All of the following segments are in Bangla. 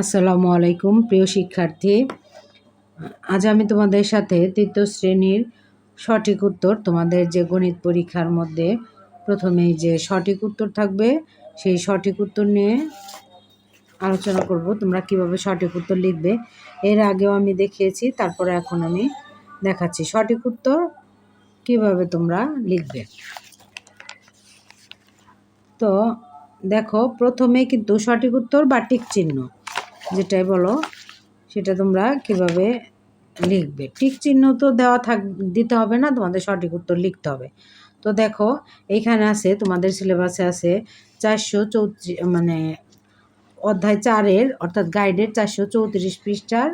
আসসালামু আলাইকুম প্রিয় শিক্ষার্থী। আজ আমি তোমাদের সাথে তৃতীয় শ্রেণির সঠিক উত্তর, তোমাদের যে গণিত পরীক্ষার মধ্যে প্রথমেই যে সঠিক উত্তর থাকবে, সেই সঠিক উত্তর নিয়ে আলোচনা করব, তোমরা কীভাবে সঠিক উত্তর লিখবে। এর আগেও আমি দেখিয়েছি, তারপরে এখন আমি দেখাচ্ছি। সঠিক উত্তর কীভাবে তোমরা লিখবে? তো দেখো, প্রথমে কিন্তু সঠিক উত্তর বা টিক চিহ্ন। যেটাই বলো, সেটা তোমরা কীভাবে লিখবে? টিক চিহ্ন তো দেওয়া থাক, দিতে হবে না, তোমাদের সঠিক উত্তর লিখতে হবে। তো দেখো এইখানে আছে, তোমাদের সিলেবাসে আছে চারশো চৌত্রিশ মানে অধ্যায় চারের, অর্থাৎ গাইডের চারশো চৌত্রিশ পৃষ্ঠার,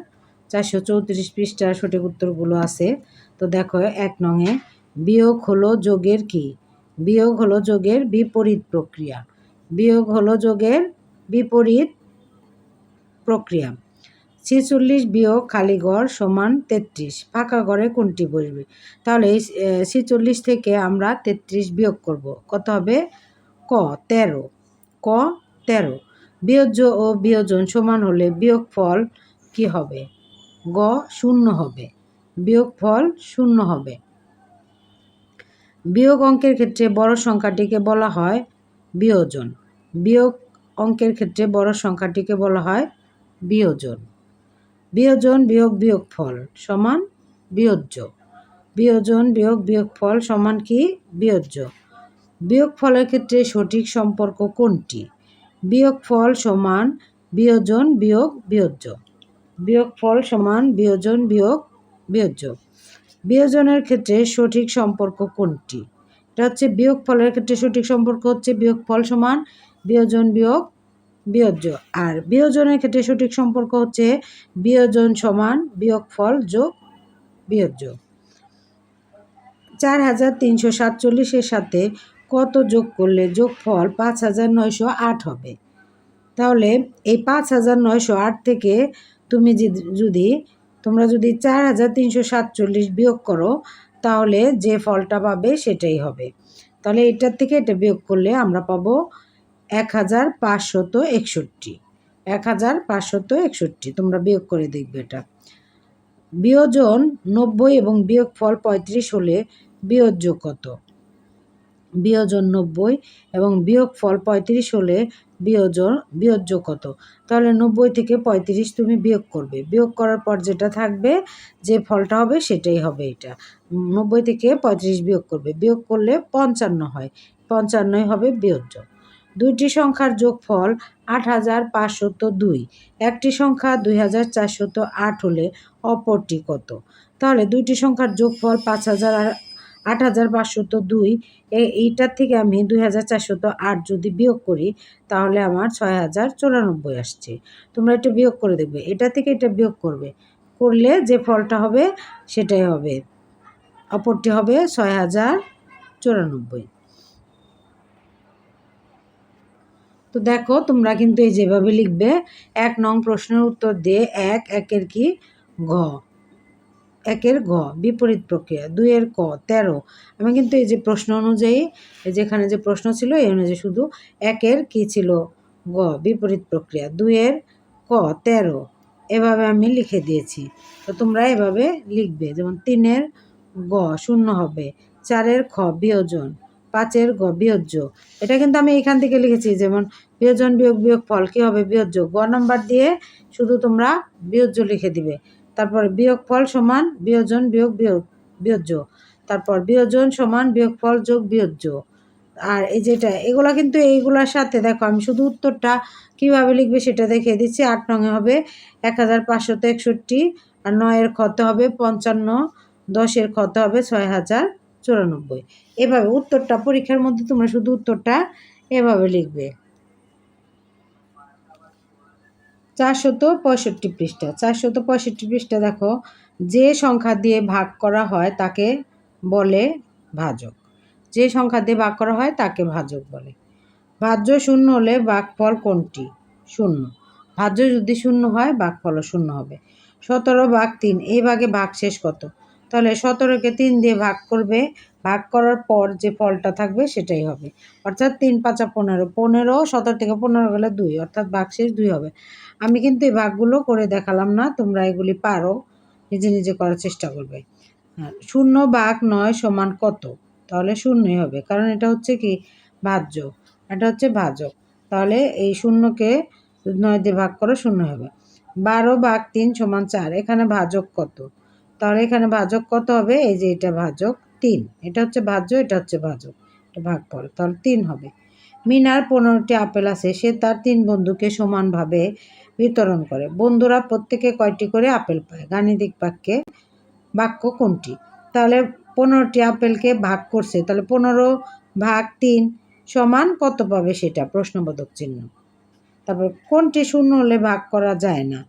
চারশো চৌত্রিশ পৃষ্ঠার সঠিক উত্তরগুলো আছে। তো দেখো, এক নঙে বিয়োগ হলো যোগের কি? বিয়োগ হলো যোগের বিপরীত প্রক্রিয়া। বিয়োগ হলো যোগের বিপরীত প্রক্রিয়া। ছেচল্লিশ বিয়োগ খালি ঘর সমান তেত্রিশ। ফাঁকা ঘরে কোনটি বসবে? তাহলে ছেচল্লিশ থেকে আমরা তেত্রিশ বিয়োগ করব। কত হবে? ক, তেরো। ক, তেরো। বিয়োজ্য ও বিয়োজন সমান হলে বিয়োগ ফল কী হবে? গ, শূন্য হবে। বিয়োগ ফল শূন্য হবে। বিয়োগ অঙ্কের ক্ষেত্রে বড় সংখ্যাটিকে বলা হয় বিয়োজন। বিয়োগ অঙ্কের ক্ষেত্রে বড় সংখ্যাটিকে বলা হয় বিয়োজন। বিয়োজন বিয়োগ বিয়োগ ফল সমান বিয়োজ্য। বিয়োজন বিয়োগ বিয়োগ ফল সমান কি? বিয়োজ্য। বিয়োগ ফলের ক্ষেত্রে সঠিক সম্পর্ক কোনটি? বিয়োগ ফল সমান বিয়োজন বিয়োগ বিয়োজ্য। বিয়োগ ফল সমান বিয়োজন বিয়োগ বিয়োজ্য। বিয়োজনের ক্ষেত্রে সঠিক সম্পর্ক কোনটি? এটা হচ্ছে বিয়োগ ফলের ক্ষেত্রে সঠিক সম্পর্ক হচ্ছে বিয়োগ ফল সমান বিয়োজন বিয়োগ বিয়োজ্য। আর বিয়োজনের ক্ষেত্রে সঠিক সম্পর্ক হচ্ছে বিয়োজন সমান বিয়োগ ফল যোগ বিয়োজ্য। চার হাজার তিনশো সাতচল্লিশের সাথে কত যোগ করলে যোগ ফল পাঁচ হাজার নয়শো আট হবে? তাহলে এই পাঁচ হাজার নয়শো আট থেকে তুমি যদি, তোমরা যদি চার হাজার তিনশো সাতচল্লিশ বিয়োগ করো, তাহলে যে ফলটা পাবে সেটাই হবে। তাহলে এটার থেকে এটা বিয়োগ করলে আমরা পাবো এক হাজার পাঁচশত একষট্টি। এক হাজার পাঁচশত একষট্টি, তোমরা বিয়োগ করে দেখবে এটা। বিয়োজন নব্বই এবং বিয়োগ ফল পঁয়ত্রিশ হলে বিয়োজ্য কত? বিয়োজন নব্বই এবং বিয়োগ ফল পঁয়ত্রিশ হলে বিয়োজন বিয়োজ্য কত? তাহলে নব্বই থেকে পঁয়ত্রিশ তুমি বিয়োগ করবে। বিয়োগ করার পর যেটা থাকবে, যে ফলটা হবে সেটাই হবে এটা। নব্বই থেকে পঁয়ত্রিশ বিয়োগ করবে। বিয়োগ করলে পঞ্চান্ন হয়। পঞ্চান্নই হবে বিয়োজ্য দুইটি সংখ্যার যোগফল আট হাজার পাঁচশত দুই। একটি সংখ্যা দুই হাজার চারশত আট হলে অপরটি কত? তাহলে দুইটি সংখ্যার যোগফল পাঁচ হাজার, আট হাজার পাঁচশত দুই। এইটার থেকে আমি দুই হাজার চারশত আট যদি বিয়োগ করি, তাহলে আমার ছয় হাজার চুরানব্বই আসছে। তোমরা এটা বিয়োগ করে দেখবে। এটা থেকে এটা বিয়োগ করবে। করলে যে ফলটা হবে, সেটাই হবে। অপরটি হবে ছয় হাজার চুরানব্বই। তো দেখো, তোমরা কিন্তু এই যেভাবে লিখবে, এক নং প্রশ্নের উত্তর দিয়ে এক, একের কি? ঘ একের ঘ বিপরীত প্রক্রিয়া, দুইয়ের ক, তেরো। আমি কিন্তু এই যে প্রশ্ন অনুযায়ী যেখানে যে প্রশ্ন ছিল, এই অনুযায়ী শুধু একের কি ছিল? গ, বিপরীত প্রক্রিয়া, দুইয়ের ক, তেরো। এভাবে আমি লিখে দিয়েছি। তো তোমরা এভাবে লিখবে, যেমন তিনের গ শূন্য হবে, চারের খ বিয়োজন। পাঁচের গ, বিয়োজ্য। এটা কিন্তু আমি এখান থেকে লিখেছি, যেমন বিয়োজন বিয়োগ বিয়োগ ফল কী হবে? বিয়োজ্য। গ নাম্বার দিয়ে শুধু তোমরা বিয়োজ্য লিখে দিবে। তারপর বিয়োগ ফল সমান বিয়োজন বিয়োগ বিয়োগ বিয়োজ্য। তারপর বিয়োজন সমান বিয়োগ ফল যোগ বিয়োজ্য। আর এই যেটা এগুলা কিন্তু এইগুলার সাথে, দেখো আমি শুধু উত্তরটা কীভাবে লিখবে সেটা দেখিয়ে দিচ্ছি। আট নঙে হবে এক হাজার পাঁচশত একষট্টি, আর নয়ের ক্ষত হবে পঞ্চান্ন, দশের ক্ষত হবে ছয় হাজার চুরানব্বই। এভাবে উত্তরটা পরীক্ষার মধ্যে তোমরা শুধু উত্তরটা এভাবে লিখবে। চারশত পঁয়ষট্টি পৃষ্ঠা। চারশত পঁয়ষট্টি পৃষ্ঠা দেখো, যে সংখ্যা দিয়ে ভাগ করা হয় তাকে বলে ভাজক। যে সংখ্যা দিয়ে ভাগ করা হয় তাকে ভাজক বলে। ভাজ্য শূন্য হলে ফল কোনটি? শূন্য। ভাজ্য যদি শূন্য হয় ফলও শূন্য হবে। সতেরো ভাগ তিন, এই ভাগে ভাগ শেষ কত? তাহলে সতেরোকে তিন দিয়ে ভাগ করবে, ভাগ করার পর যে ফলটা থাকবে সেটাই হবে। অর্থাৎ তিন পাঁচা পনেরো পনেরো, সতেরো থেকে পনেরো গেলে দুই, অর্থাৎ ভাগ শেষ দুই হবে। আমি কিন্তু এই ভাগগুলো করে দেখালাম না, তোমরা এগুলি পারো, নিজে নিজে করার চেষ্টা করবে। হ্যাঁ শূন্য ভাগ নয় সমান কত? তাহলে শূন্যই হবে, কারণ এটা হচ্ছে কি? ভাজ্য। এটা হচ্ছে ভাজক। তাহলে এই শূন্যকে নয় দিয়ে ভাগ করো শূন্য হবে। বারো ভাগ তিন সমান চার, এখানে ভাজক কত? তাহলে এখানে ভাজক কত হবে? এই যে এটা ভাজক তিন। এটা হচ্ছে ভাজ্য, এটা হচ্ছে ভাজক। এটা ভাগ করো, তাহলে তিন হবে। মিনার পনেরোটি আপেল আছে, সে তার তিন বন্ধুকে সমানভাবে বিতরণ করে। বন্ধুরা প্রত্যেকে কয়টি করে আপেল পায়? গাণিতিক বাক্যে বাক্য কোনটি? তাহলে পনেরোটি আপেলকে ভাগ করছে, তাহলে পনেরো ভাগ তিন সমান কত পাবে সেটা? প্রশ্নবোধক চিহ্ন। তারপর কোনটি শূন্য হলে ভাগ করা যায় না?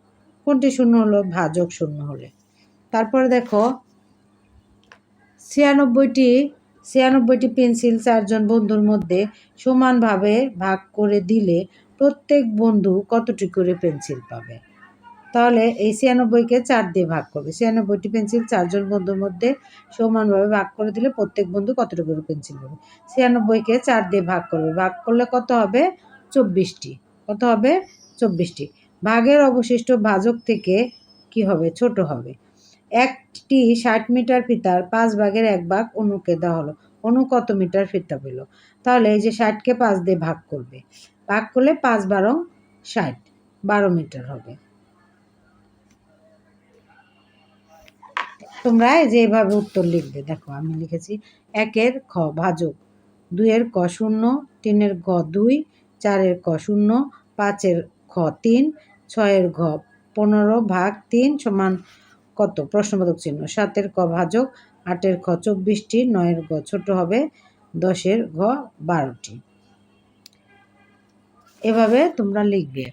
কোনটি শূন্য হলো ভাজক শূন্য হলে? তারপরে দেখো, ছিয়ানব্বইটি ছিয়ানব্বইটি পেন্সিল চারজন বন্ধুর মধ্যে সমানভাবে ভাগ করে দিলে প্রত্যেক বন্ধু কতটি করে পেন্সিল পাবে? তাহলে এই ছিয়ানব্বইকে চার দিয়ে ভাগ করবে। ছিয়ানব্বইটি পেন্সিল চারজন বন্ধুর মধ্যে সমানভাবে ভাগ করে দিলে প্রত্যেক বন্ধু কতটি করে পেন্সিল পাবে? ছিয়ানব্বইকে চার দিয়ে ভাগ করবে। ভাগ করলে কত হবে? চব্বিশটি। কত হবে? চব্বিশটি। ভাগের অবশিষ্ট ভাজক থেকে কি হবে? ছোট হবে। একটি ষাট মিটার ফিতার পাঁচ ভাগের এক ভাগ অনুকে দেওয়া হলো। অনু কত মিটার ফিতা পেল? তাহলে এই যে ষাটকে পাঁচ দিয়ে ভাগ করবে। ভাগ করলে পাঁচ বারো ষাট, বারো মিটার হবে। তোমরা যে এভাবে উত্তর লিখবে, দেখো আমি লিখেছি একের খ ভাজক, দুইয়ের ক শূন্য, তিনের গ দুই, চারের ক শূন্য, পাঁচের খ তিন, ছয়ের ঘ পনেরো ভাগ তিন সমান কত? প্রশ্নবোধক চিহ্ন। সাতের ক ভাজক, আটের খ চব্বিশটি, নয়ের গ ছোট হবে, দশের ঘ বারোটি। এভাবে তোমরা লিখবে।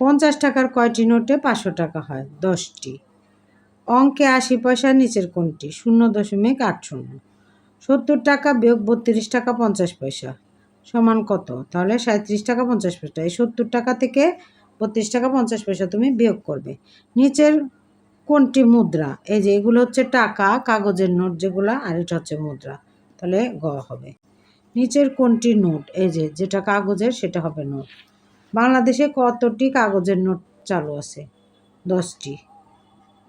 পঞ্চাশ টাকার কয়টি নোটে পাঁচশো টাকা হয়? দশটি। অঙ্কে আশি পয়সা নিচের কোনটি? শূন্য দশমিক আট শূন্য। সত্তর টাকা বিয়োগ বত্রিশ টাকা পঞ্চাশ পয়সা। সমান কত? তাহলে সাঁত্রিশ টাকা পঞ্চাশ পয়সা। এই সত্তর টাকা থেকে বত্রিশ টাকা পঞ্চাশ পয়সা তুমি বিয়োগ করবে। নিচের কোনটি মুদ্রা? এই যে এগুলো হচ্ছে টাকা, কাগজের নোট যেগুলো, আর এটা হচ্ছে মুদ্রা। তাহলে গ হবে। নিচের কোনটি নোট? এই যে যেটা কাগজের, সেটা হবে নোট। বাংলাদেশে কতটি কাগজের নোট চালু আছে? দশটি।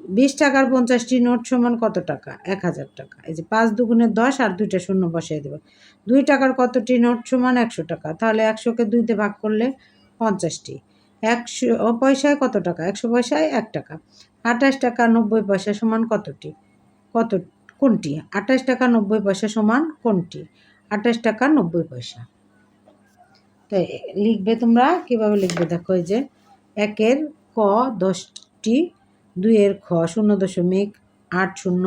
বিশ টাকার পঞ্চাশটি নোট সমান কত টাকা? এক হাজার টাকা। এই যে পাঁচ দুগুণে দশ আর দুইটা শূন্য বসিয়ে দেবে। দুই টাকার কতটি নোট সমান একশো টাকা? তাহলে একশোকে দুইতে ভাগ করলে পঞ্চাশটি। একশো পয়সায় কত টাকা? একশো পয়সায় এক টাকা। আঠাশ টাকা নব্বই পয়সা সমান কতটি? কত, কোনটি? আঠাশ টাকা নব্বই পয়সা সমান কোনটি? আঠাশ টাকা নব্বই পয়সা। তো লিখবে তোমরা, কীভাবে লিখবে? দেখো যে, একের ক দশটি, দুইয়ের খ শূন্য দশমিক আট শূন্য,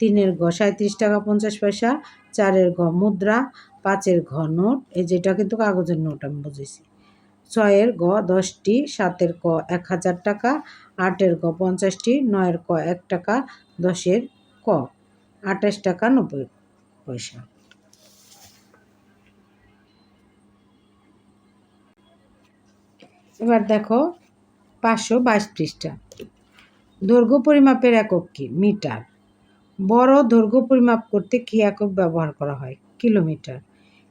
তিনের ঘ সাঁত্রিশ টাকা পঞ্চাশ পয়সা, চারের ঘ মুদ্রা, পাঁচের ঘ নোট। এই যেটা কিন্তু কাগজের নোট, আমি বুঝেছি। ছয়ের গ, দশটি, সাতের ক, এক হাজার টাকা, আটের গ, পঞ্চাশটি, নয়ের ক, এক টাকা, দশের ক, আঠাশ টাকা, নব্বই পয়সা। এবার দেখো, পাঁচশো বাইশ পৃষ্ঠা। দৈর্ঘ্য পরিমাপের একক কি? মিটার। বড় দৈর্ঘ্য পরিমাপ করতে কি একক ব্যবহার করা হয়? কিলোমিটার।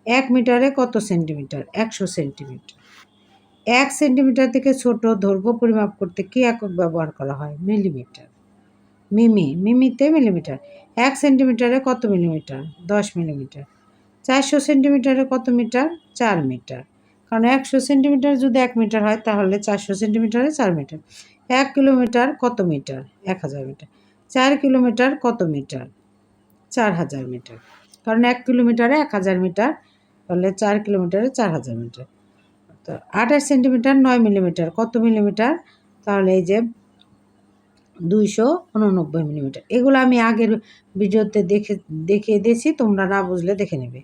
এক মিটারে কত সেন্টিমিটার? একশো সেন্টিমিটার। এক সেন্টিমিটার থেকে ছোট দৈর্ঘ্য পরিমাপ করতে কি একক ব্যবহার করা হয়? মিলিমিটার। মিমি, মিমিতে মিলিমিটার। এক সেন্টিমিটারে কত মিলিমিটার? দশ মিলিমিটার। চারশো সেন্টিমিটারে কত মিটার? চার মিটার। কারণ একশো সেন্টিমিটার যদি এক মিটার হয়, তাহলে চারশো সেন্টিমিটারে চার মিটার। এক কিলোমিটার কত মিটার? এক হাজার মিটার। চার কিলোমিটার কত মিটার? চার হাজার মিটার। কারণ এক কিলোমিটারে এক হাজার মিটার, তাহলে চার কিলোমিটারে চার হাজার মিটার। তো আঠাশ সেন্টিমিটার, নয় মিলিমিটার। কত মিলিমিটার? তাহলে এই যে দুইশো উননব্বই মিলিমিটার। এগুলো আমি আগের ভিডিওতে দেখে, দেখিয়ে দিয়েছি, তোমরা না বুঝলে দেখে নেবে।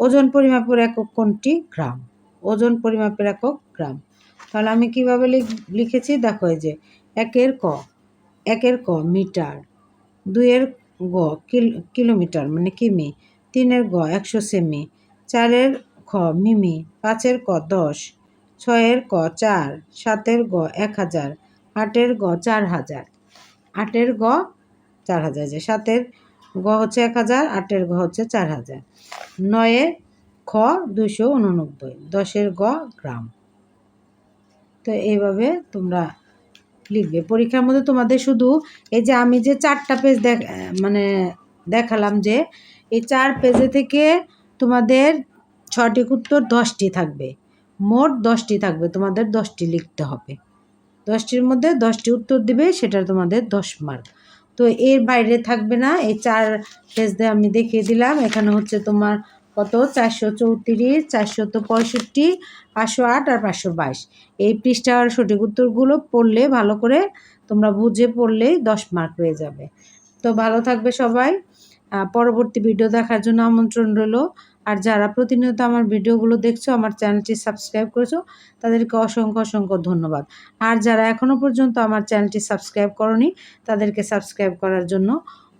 ওজন পরিমাপের একক কোনটি? গ্রাম। ওজন পরিমাপের একক গ্রাম। তাহলে আমি কীভাবে লিখেছি? দেখো এই যে একের ক একের ক মিটার, দুইয়ের গ কিলোমিটার মানে কিমি, তিনের গ একশো সেমি, চারের খ, মিমি, পাঁচের ক, দশ, ছয়ের ক, চার, সাতের গ, এক হাজার, আটের গ, চার হাজার। আটের গ, চার হাজার যে সাতের গ হচ্ছে এক হাজার, আটের গ হচ্ছে চার হাজার। নয়ে খ দুশো উননব্বই, দশের গ, গ্রাম। তো এইভাবে তোমরা লিখবে। পরীক্ষার মধ্যে তোমাদের শুধু এই যে আমি যে চারটা পেজ দেখ মানে দেখালাম যে এই চার পেজে থেকে তোমাদের ছটি উত্তর দশটি থাকবে। মোট দশটি থাকবে, তোমাদের দশটি লিখতে হবে। দশটির মধ্যে দশটি উত্তর দিবে সেটা তোমাদের দশ মার্ক তো এর বাইরে থাকবে না, এই চার পেজ দিয়ে আমি দেখিয়ে দিলাম। এখানে হচ্ছে তোমার কত? চারশো চৌত্রিশ, চারশো তো পঁয়ষট্টি, পাঁচশো আট আর পাঁচশো বাইশ। এই পৃষ্ঠার সঠিক উত্তরগুলো পড়লে, ভালো করে তোমরা বুঝে পড়লেই দশ মার্ক হয়ে যাবে। তো ভালো থাকবে সবাই। পরবর্তী ভিডিও দেখার জন্য আমন্ত্রণ রইল। আর যারা প্রতিনিয়ত আমার ভিডিওগুলো দেখছ, আমার চ্যানেলটি সাবস্ক্রাইব করেছ, তাদেরকে অসংখ্য অসংখ্য ধন্যবাদ। আর যারা এখনও পর্যন্ত আমার চ্যানেলটি সাবস্ক্রাইব করনি, তাদেরকে সাবস্ক্রাইব করার জন্য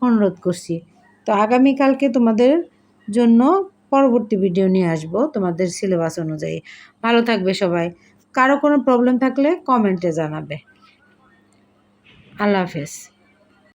অনুরোধ করছি। তো আগামীকালকে তোমাদের জন্য পরবর্তী ভিডিও নিয়ে আসব তোমাদের সিলেবাস অনুযায়ী। ভালো থাকবে সবাই। কারও কোনো প্রবলেম থাকলে কমেন্টে জানাবে। আল্লাহ হাফেজ।